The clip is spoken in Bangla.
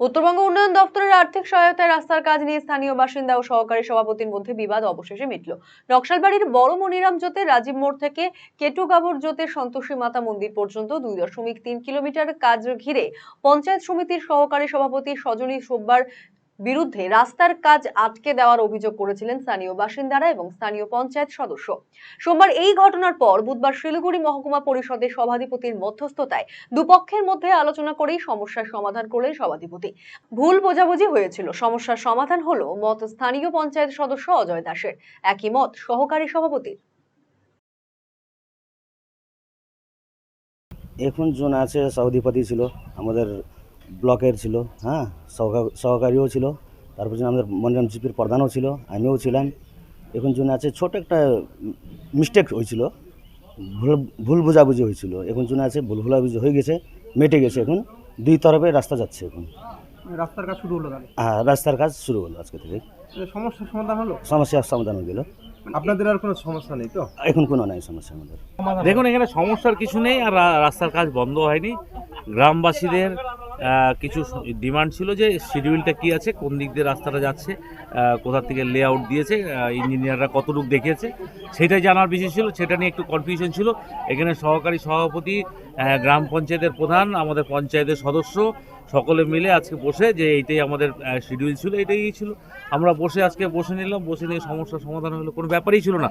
উত্তরবঙ্গ উন্নয়ন দপ্তরের আর্থিক সহায়তায় রাস্তার কাজ নিয়ে স্থানীয় বাসিন্দা ও সহকারী সভাপতির মধ্যে বিবাদ অবশেষে মিটল। নকশালবাড়ির বড় মনিরাম জোতে রাজীব মোড় থেকে কেটুগাবর জোতে সন্তোষী মাতা মন্দির পর্যন্ত দুই দশমিক তিন কিলোমিটার কাজ ঘিরে পঞ্চায়েত সমিতির সহকারী সভাপতি সজনী সোববার বিরুদ্ধে রাস্তার কাজ আটকে দেওয়ার অভিযোগ করেছিলেন স্থানীয় বাসিন্দারা এবং স্থানীয় পঞ্চায়েত সদস্য। সোমবার এই ঘটনার পর বুধবার শিলিগুড়ি মহকুমা পরিষদের সভাধিপতির মধ্যস্থতায় দুপক্ষের মধ্যে আলোচনা করেই সমস্যার সমাধান করলেন সভাধিপতি। ভুল বোঝাবুঝি হয়েছিল। সমস্যার সমাধান হলো মত স্থানীয় পঞ্চায়েত সদস্য অজয় দাসের। একই মত সহকারী সভাপতির। এখন জন আছে, সভাধিপতি ছিল, আমাদের ব্লকের ছিল হ্যাঁ সহকা- সহকারীও ছিল তারপর যেন আমাদের মনিরাম জিপির প্রধানও ছিল আমিও ছিলাম। এখন জন আছে ছোট একটা মিস্টেক হয়েছিল ভুল ভুল বোঝাবুঝি হয়েছিল। এখন জন আছে ভুল ভুলাবুঝি হয়ে গেছে মেটে গেছে এখন দুই তরফে রাস্তা যাচ্ছে এখন। রাস্তার কাজ শুরু হলো হ্যাঁ রাস্তার কাজ শুরু হলো আজকে থেকে। সমস্যার সমাধান হলো? সমস্যার সমাধান হয়ে গেল। আপনাদের আর কোনো সমস্যা নেই তো? এখন কোনো নাই সমস্যা আমাদের। দেখুন এখানে সমস্যার কিছু নেই আর রাস্তার কাজ বন্ধ হয়নি। গ্রামবাসীদের কিছু ডিমান্ড ছিল যে শিডিউলটা কি আছে, কোন দিক দিয়ে রাস্তাটা যাচ্ছে কোথা থেকে লেআউট দিয়েছে ইঞ্জিনিয়াররা কতটুকু দেখিয়েছে, সেটাই জানার বিষয় ছিল, সেটা নিয়ে একটু কনফিউশন ছিল। এখানে সহকারী সভাপতি গ্রাম পঞ্চায়েতের প্রধান, আমাদের পঞ্চায়েতের সদস্য, সকলে মিলে আজকে বসে যে এইটাই আমাদের শিডিউল ছিল এটাই ছিল। আমরা বসে আজকে বসে নিলাম, বসে নিয়ে সমস্যার সমাধান হলো, কোনো ব্যাপারই ছিল না।